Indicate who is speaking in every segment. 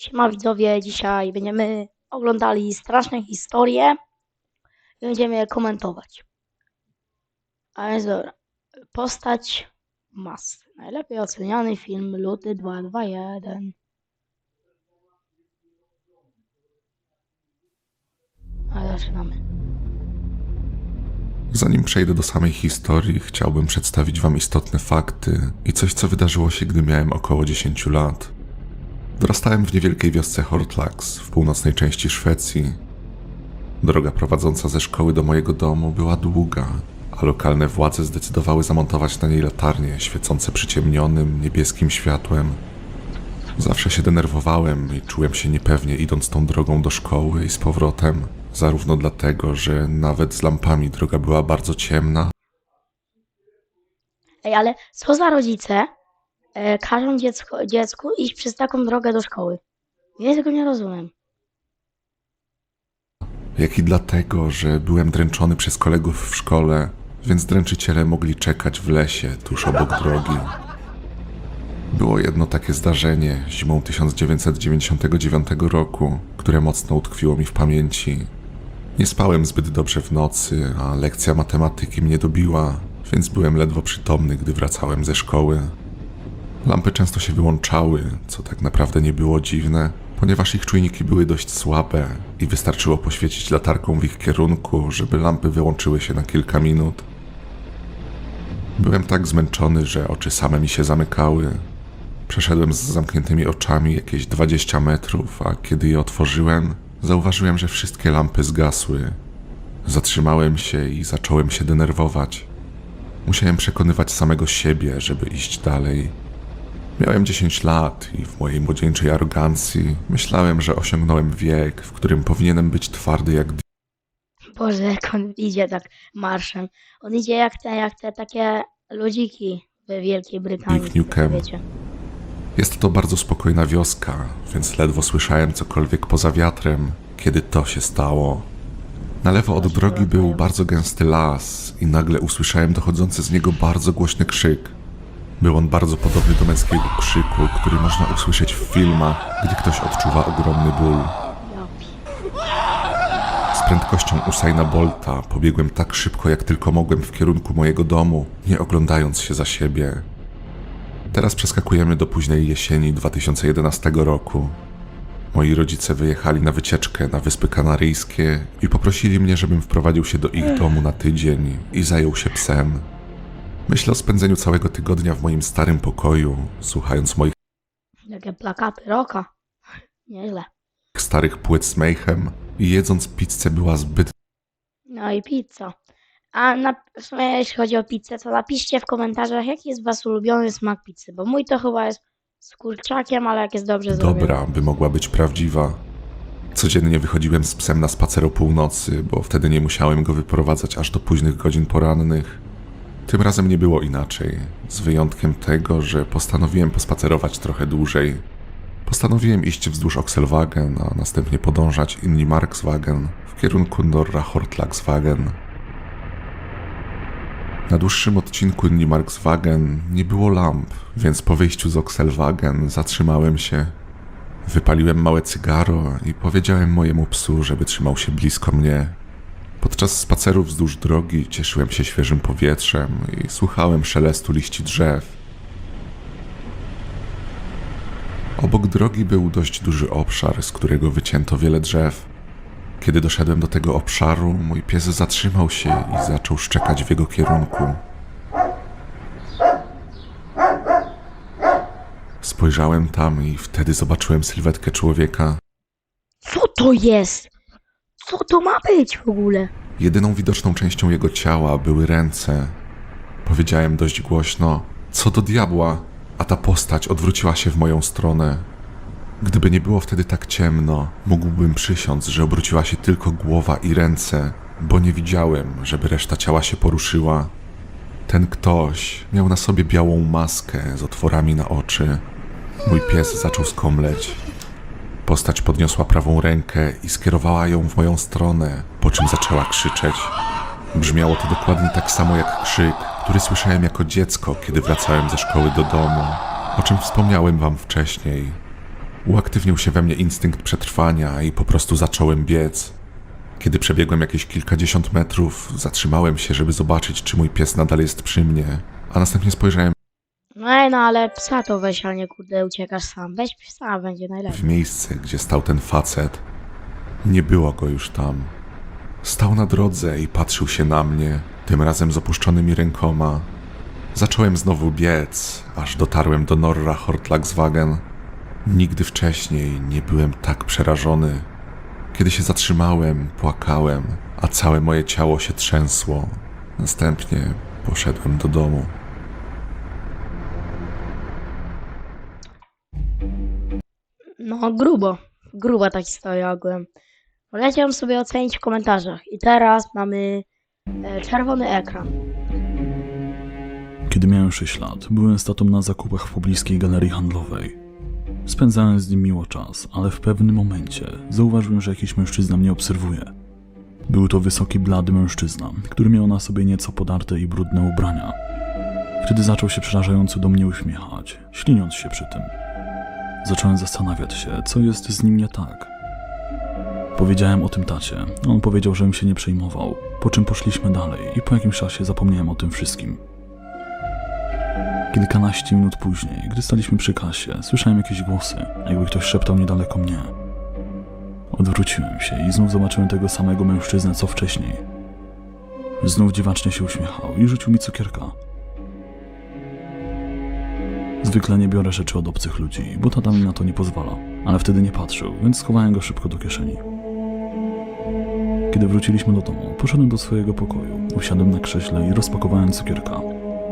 Speaker 1: Siema widzowie, dzisiaj będziemy oglądali straszne historie i będziemy je komentować. A więc dobra, postać Mas. Najlepiej oceniany film Luty 221. A zaczynamy.
Speaker 2: Zanim przejdę do samej historii, chciałbym przedstawić Wam istotne fakty i coś, co wydarzyło się, gdy miałem około 10 lat. Dorastałem w niewielkiej wiosce Hortlax w północnej części Szwecji. Droga prowadząca ze szkoły do mojego domu była długa, a lokalne władze zdecydowały zamontować na niej latarnie świecące przyciemnionym, niebieskim światłem. Zawsze się denerwowałem i czułem się niepewnie idąc tą drogą do szkoły i z powrotem, zarówno dlatego, że nawet z lampami droga była bardzo ciemna,
Speaker 1: Ej, ale co za rodzice e, każą dziecko, dziecku iść przez taką drogę do szkoły? Ja tego nie rozumiem.
Speaker 2: jak i dlatego, że byłem dręczony przez kolegów w szkole, więc dręczyciele mogli czekać w lesie tuż obok drogi. Było jedno takie zdarzenie zimą 1999 roku, które mocno utkwiło mi w pamięci. Nie spałem zbyt dobrze w nocy, a lekcja matematyki mnie dobiła, więc byłem ledwo przytomny, gdy wracałem ze szkoły. Lampy często się wyłączały, co tak naprawdę nie było dziwne, ponieważ ich czujniki były dość słabe i wystarczyło poświecić latarką w ich kierunku, żeby lampy wyłączyły się na kilka minut. Byłem tak zmęczony, że oczy same mi się zamykały. Przeszedłem z zamkniętymi oczami jakieś 20 metrów, a kiedy je otworzyłem, zauważyłem, że wszystkie lampy zgasły. Zatrzymałem się i zacząłem się denerwować. Musiałem przekonywać samego siebie, żeby iść dalej. Miałem 10 lat i w mojej młodzieńczej arogancji myślałem, że osiągnąłem wiek, w którym powinienem być twardy jak
Speaker 1: Boże, jak on idzie tak marszem. On idzie jak te, jak te takie ludziki w Wielkiej Brytanii.
Speaker 2: Newcomb.
Speaker 1: Wiecie.
Speaker 2: Jest to bardzo spokojna wioska, więc ledwo słyszałem cokolwiek poza wiatrem, kiedy to się stało. Na lewo od drogi był bardzo gęsty las i nagle usłyszałem dochodzący z niego bardzo głośny krzyk. Był on bardzo podobny do męskiego krzyku, który można usłyszeć w filmach, gdy ktoś odczuwa ogromny ból. Z prędkością Usaina Bolta pobiegłem tak szybko, jak tylko mogłem w kierunku mojego domu, nie oglądając się za siebie. Teraz przeskakujemy do późnej jesieni 2011 roku. Moi rodzice wyjechali na wycieczkę na Wyspy Kanaryjskie i poprosili mnie, żebym wprowadził się do ich domu na tydzień i zajął się psem. Myślę o spędzeniu całego tygodnia w moim starym pokoju, słuchając moich
Speaker 1: Jakie plakaty roka. Nieźle.
Speaker 2: starych płyt z Mayhem i jedząc pizzę była zbyt
Speaker 1: No i pizza. A na, w sumie jeśli chodzi o pizzę, to napiszcie w komentarzach, jaki jest wasz ulubiony smak pizzy, bo mój to chyba jest z kurczakiem, ale jak jest dobrze zrobiony.
Speaker 2: dobra, by mogła być prawdziwa. Codziennie wychodziłem z psem na spacer o północy, bo wtedy nie musiałem go wyprowadzać aż do późnych godzin porannych. Tym razem nie było inaczej, z wyjątkiem tego, że postanowiłem pospacerować trochę dłużej. Postanowiłem iść wzdłuż Oxelwagen, a następnie podążać inni Markswagen w kierunku Norra Hortlagswagen. Na dłuższym odcinku inni Markswagen nie było lamp, więc po wyjściu z Oxelwagen zatrzymałem się. Wypaliłem małe cygaro i powiedziałem mojemu psu, żeby trzymał się blisko mnie. Podczas spaceru wzdłuż drogi cieszyłem się świeżym powietrzem i słuchałem szelestu liści drzew. Obok drogi był dość duży obszar, z którego wycięto wiele drzew. Kiedy doszedłem do tego obszaru, mój pies zatrzymał się i zaczął szczekać w jego kierunku. Spojrzałem tam i wtedy zobaczyłem sylwetkę człowieka.
Speaker 1: Co to jest? Co to ma być w ogóle?
Speaker 2: Jedyną widoczną częścią jego ciała były ręce. Powiedziałem dość głośno: Co do diabła? A ta postać odwróciła się w moją stronę. Gdyby nie było wtedy tak ciemno, mógłbym przysiąc, że obróciła się tylko głowa i ręce, bo nie widziałem, żeby reszta ciała się poruszyła. Ten ktoś miał na sobie białą maskę z otworami na oczy. Mój pies zaczął skomleć. Postać podniosła prawą rękę i skierowała ją w moją stronę, po czym zaczęła krzyczeć. Brzmiało to dokładnie tak samo jak krzyk, który słyszałem jako dziecko, kiedy wracałem ze szkoły do domu, o czym wspomniałem wam wcześniej. Uaktywnił się we mnie instynkt przetrwania i po prostu zacząłem biec. Kiedy przebiegłem jakieś kilkadziesiąt metrów, zatrzymałem się, żeby zobaczyć, czy mój pies nadal jest przy mnie, a następnie spojrzałem
Speaker 1: No ej, no ale psa to weź, a nie kurde uciekasz sam. Weź psa, będzie
Speaker 2: w miejsce, gdzie stał ten facet. Nie było go już tam. Stał na drodze i patrzył się na mnie, tym razem z opuszczonymi rękoma. Zacząłem znowu biec, aż dotarłem do Norra Hortlagswagen. Nigdy wcześniej nie byłem tak przerażony. Kiedy się zatrzymałem, płakałem, a całe moje ciało się trzęsło. Następnie poszedłem do domu.
Speaker 1: No grubo. Gruba ta historia ogółem. Możecie sobie ocenić w komentarzach. I teraz mamy e, czerwony ekran.
Speaker 3: Kiedy miałem 6 lat, byłem z tatą na zakupach w pobliskiej galerii handlowej. Spędzałem z nim miło czas, ale w pewnym momencie zauważyłem, że jakiś mężczyzna mnie obserwuje. Był to wysoki, blady mężczyzna, który miał na sobie nieco podarte i brudne ubrania. Wtedy zaczął się przerażająco do mnie uśmiechać, śliniąc się przy tym. Zacząłem zastanawiać się, co jest z nim nie tak. Powiedziałem o tym tacie, on powiedział, żebym się nie przejmował, po czym poszliśmy dalej i po jakimś czasie zapomniałem o tym wszystkim. Kilkanaście minut później, gdy staliśmy przy kasie, słyszałem jakieś głosy, jakby ktoś szeptał niedaleko mnie. Odwróciłem się i znów zobaczyłem tego samego mężczyznę co wcześniej. Znów dziwacznie się uśmiechał i rzucił mi cukierka. Zwykle nie biorę rzeczy od obcych ludzi, bo tata mi na to nie pozwala, ale wtedy nie patrzył, więc schowałem go szybko do kieszeni. Kiedy wróciliśmy do domu, poszedłem do swojego pokoju, usiadłem na krześle i rozpakowałem cukierka.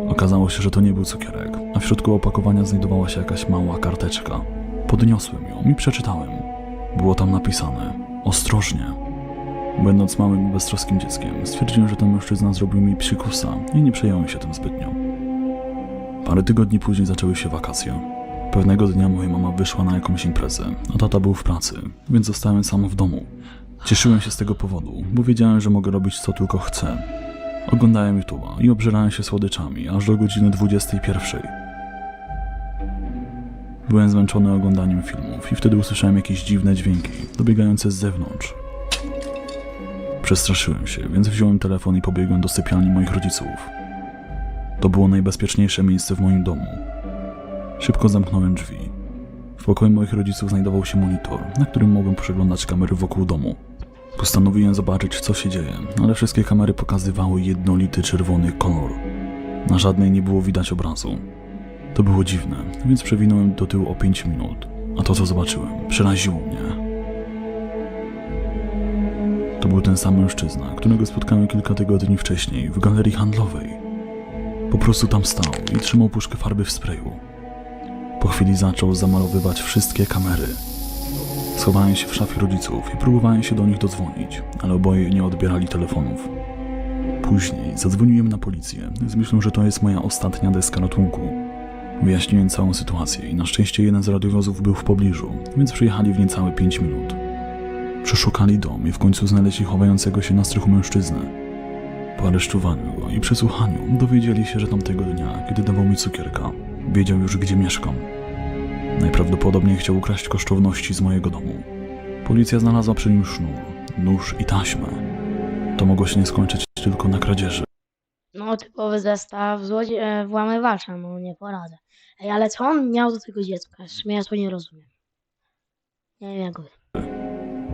Speaker 3: Okazało się, że to nie był cukierek, a w środku opakowania znajdowała się jakaś mała karteczka. Podniosłem ją i przeczytałem. Było tam napisane: Ostrożnie. Będąc małym beztroskim dzieckiem, stwierdziłem, że ten mężczyzna zrobił mi psikusa i nie przejąłem się tym zbytnio. Parę tygodni później zaczęły się wakacje. Pewnego dnia moja mama wyszła na jakąś imprezę, a tata był w pracy, więc zostałem sam w domu. Cieszyłem się z tego powodu, bo wiedziałem, że mogę robić co tylko chcę, Oglądałem YouTube'a i obżerałem się słodyczami aż do godziny 21. Byłem zmęczony oglądaniem filmów i wtedy usłyszałem jakieś dziwne dźwięki, dobiegające z zewnątrz. Przestraszyłem się, więc wziąłem telefon i pobiegłem do sypialni moich rodziców. To było najbezpieczniejsze miejsce w moim domu. Szybko zamknąłem drzwi. W pokoju moich rodziców znajdował się monitor, na którym mogłem przeglądać kamery wokół domu. Postanowiłem zobaczyć, co się dzieje, ale wszystkie kamery pokazywały jednolity czerwony kolor. Na żadnej nie było widać obrazu. To było dziwne, więc przewinąłem do tyłu o 5 minut, a to, co zobaczyłem, przeraziło mnie. To był ten sam mężczyzna, którego spotkałem kilka tygodni wcześniej w galerii handlowej. Po prostu tam stał i trzymał puszkę farby w sprayu. Po chwili zaczął zamalowywać wszystkie kamery, Schowałem się w szafie rodziców i próbowałem się do nich dodzwonić, ale oboje nie odbierali telefonów. Później zadzwoniłem na policję z myślą, że to jest moja ostatnia deska ratunku. Wyjaśniłem całą sytuację i na szczęście jeden z radiowozów był w pobliżu, więc przyjechali w niecałe 5 minut. Przeszukali dom i w końcu znaleźli chowającego się na strychu mężczyznę. Po aresztowaniu go i przesłuchaniu dowiedzieli się, że tamtego dnia, kiedy dawał mi cukierka, wiedział już gdzie mieszkam. Najprawdopodobniej chciał ukraść kosztowności z mojego domu. Policja znalazła przy nim sznur, nóż i taśmę. To mogło się nie skończyć tylko na kradzieży.
Speaker 1: No typowy zestaw złodzie- e, włamywacza, no nie poradzę. Ej, ale co on miał do tego dziecka? Ja to nie rozumiem. Nie wiem jak wy.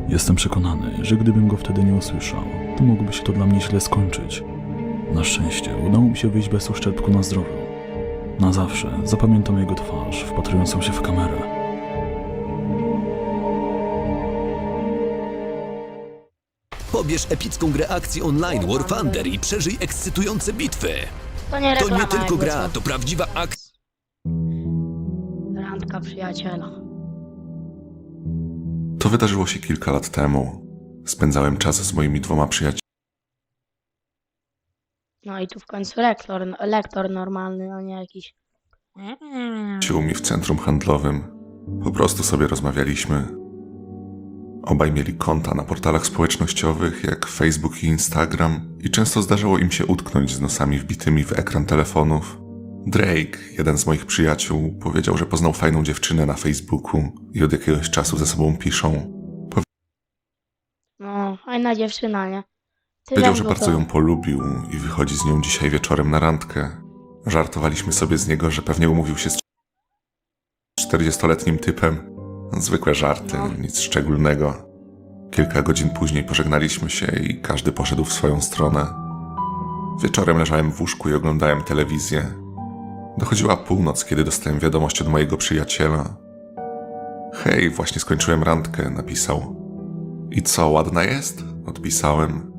Speaker 3: Jestem przekonany, że gdybym go wtedy nie usłyszał, to mogłoby się to dla mnie źle skończyć. Na szczęście udało mi się wyjść bez uszczerbku na zdrowiu. Na zawsze zapamiętam jego twarz, wpatrującą się w kamerę.
Speaker 4: Pobierz epicką grę akcji online War Thunder i przeżyj ekscytujące bitwy.
Speaker 1: To nie
Speaker 4: To
Speaker 1: reklama,
Speaker 4: nie tylko
Speaker 1: jakby
Speaker 4: gra,
Speaker 1: co.
Speaker 4: to prawdziwa akcja.
Speaker 1: Randka przyjaciela.
Speaker 2: To wydarzyło się kilka lat temu. Spędzałem czas z moimi dwoma
Speaker 1: No i tu w końcu lektor, lektor normalny, a nie jakiś...
Speaker 2: przyjaciółmi w centrum handlowym. Po prostu sobie rozmawialiśmy. Obaj mieli konta na portalach społecznościowych jak Facebook i Instagram i często zdarzało im się utknąć z nosami wbitymi w ekran telefonów. Drake, jeden z moich przyjaciół, powiedział, że poznał fajną dziewczynę na Facebooku i od jakiegoś czasu ze sobą piszą.
Speaker 1: No, fajna dziewczyna, nie?
Speaker 2: Powiedział, że bardzo ją polubił i wychodzi z nią dzisiaj wieczorem na randkę. Żartowaliśmy sobie z niego, że pewnie umówił się z 40-letnim typem. Zwykłe żarty,
Speaker 1: No.
Speaker 2: nic szczególnego. Kilka godzin później pożegnaliśmy się i każdy poszedł w swoją stronę. Wieczorem leżałem w łóżku i oglądałem telewizję. Dochodziła północ, kiedy dostałem wiadomość od mojego przyjaciela. Hej, właśnie skończyłem randkę, napisał. I co, ładna jest? Odpisałem.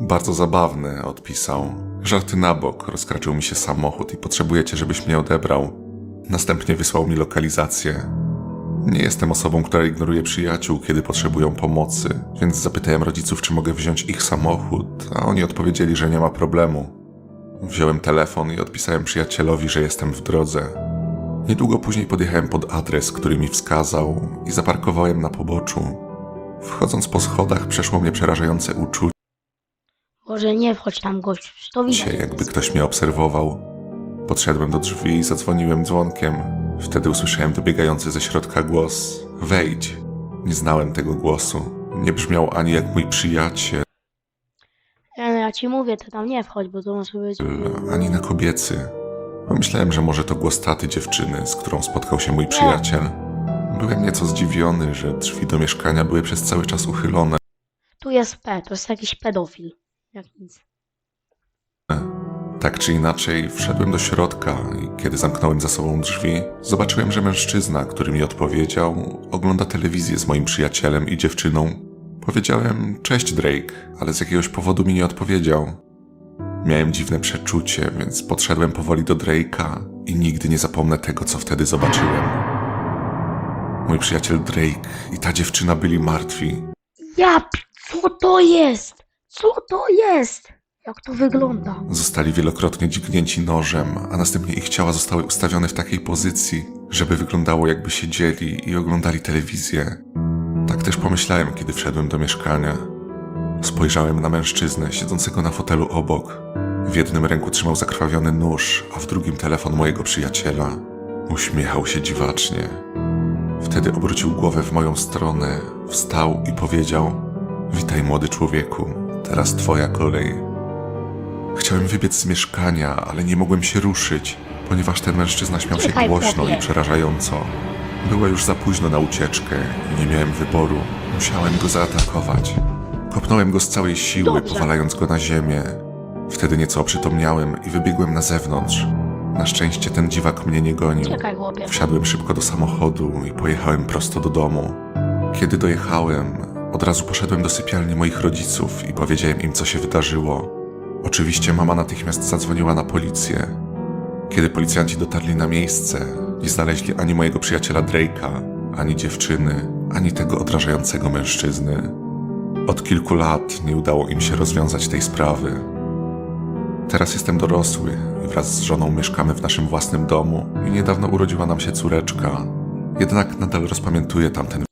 Speaker 2: Bardzo zabawny, odpisał. Żarty na bok, rozkraczył mi się samochód i potrzebujecie, żebyś mnie odebrał. Następnie wysłał mi lokalizację. Nie jestem osobą, która ignoruje przyjaciół, kiedy potrzebują pomocy, więc zapytałem rodziców, czy mogę wziąć ich samochód, a oni odpowiedzieli, że nie ma problemu. Wziąłem telefon i odpisałem przyjacielowi, że jestem w drodze. Niedługo później podjechałem pod adres, który mi wskazał i zaparkowałem na poboczu. Wchodząc po schodach przeszło mnie przerażające uczucie,
Speaker 1: Boże, nie wchodź tam, gościu, to widać.
Speaker 2: jakby ktoś mnie obserwował. Podszedłem do drzwi i zadzwoniłem dzwonkiem. Wtedy usłyszałem dobiegający ze środka głos: Wejdź. Nie znałem tego głosu. Nie brzmiał ani jak mój przyjaciel,
Speaker 1: Ja, no, ci mówię, to tam nie wchodź, bo to może być...
Speaker 2: ani na kobiecy. Pomyślałem, że może to głos taty dziewczyny, z którą spotkał się mój przyjaciel. Byłem nieco zdziwiony, że drzwi do mieszkania były przez cały czas uchylone.
Speaker 1: Tu jest P, to jest jakiś pedofil. Jak nic.
Speaker 2: Tak czy inaczej, wszedłem do środka i kiedy zamknąłem za sobą drzwi, zobaczyłem, że mężczyzna, który mi odpowiedział, ogląda telewizję z moim przyjacielem i dziewczyną. Powiedziałem cześć Drake, ale z jakiegoś powodu mi nie odpowiedział. Miałem dziwne przeczucie, więc podszedłem powoli do Drake'a i nigdy nie zapomnę tego, co wtedy zobaczyłem. Mój przyjaciel Drake i ta dziewczyna byli martwi.
Speaker 1: Ja, p- co to jest? Co to jest? Jak to wygląda?
Speaker 2: Zostali wielokrotnie dźgnięci nożem, a następnie ich ciała zostały ustawione w takiej pozycji, żeby wyglądało jakby siedzieli i oglądali telewizję. Tak też pomyślałem, kiedy wszedłem do mieszkania. Spojrzałem na mężczyznę siedzącego na fotelu obok. W jednym ręku trzymał zakrwawiony nóż, a w drugim telefon mojego przyjaciela. Uśmiechał się dziwacznie. Wtedy obrócił głowę w moją stronę, wstał i powiedział: Witaj, młody człowieku, teraz twoja kolej. Chciałem wybiec z mieszkania, ale nie mogłem się ruszyć, ponieważ ten mężczyzna śmiał się głośno i przerażająco. Było już za późno na ucieczkę i nie miałem wyboru. Musiałem go zaatakować. Kopnąłem go z całej siły,
Speaker 1: Dobrze.
Speaker 2: powalając go na ziemię. Wtedy nieco oprzytomniałem i wybiegłem na zewnątrz. Na szczęście ten dziwak mnie nie gonił.
Speaker 1: Czekaj, chłopie.
Speaker 2: Wsiadłem szybko do samochodu i pojechałem prosto do domu. Kiedy dojechałem, od razu poszedłem do sypialni moich rodziców i powiedziałem im, co się wydarzyło. Oczywiście mama natychmiast zadzwoniła na policję. Kiedy policjanci dotarli na miejsce, nie znaleźli ani mojego przyjaciela Drake'a, ani dziewczyny, ani tego odrażającego mężczyzny. Od kilku lat nie udało im się rozwiązać tej sprawy. Teraz jestem dorosły i wraz z żoną mieszkamy w naszym własnym domu i niedawno urodziła nam się córeczka. Jednak nadal rozpamiętuję tamten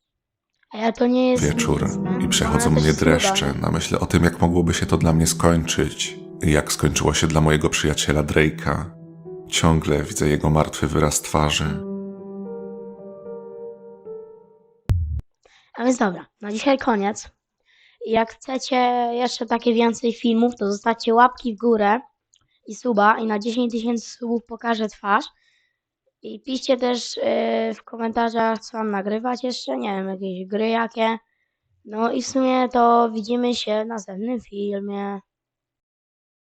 Speaker 1: A ja to nie jest
Speaker 2: wieczór
Speaker 1: nic, nie?
Speaker 2: i przechodzą
Speaker 1: Ona też
Speaker 2: mnie dreszcze
Speaker 1: chuda.
Speaker 2: na myśl o tym, jak mogłoby się to dla mnie skończyć i jak skończyło się dla mojego przyjaciela Drake'a. Ciągle widzę jego martwy wyraz twarzy.
Speaker 1: A więc dobra, na dzisiaj koniec. Jak chcecie jeszcze takie więcej filmów, to zostawcie łapki w górę i suba i na 10 tysięcy subów pokażę twarz. I piszcie też yy, w komentarzach, co mam nagrywać jeszcze, nie wiem, jakieś gry jakie. No i w sumie to widzimy się w następnym filmie.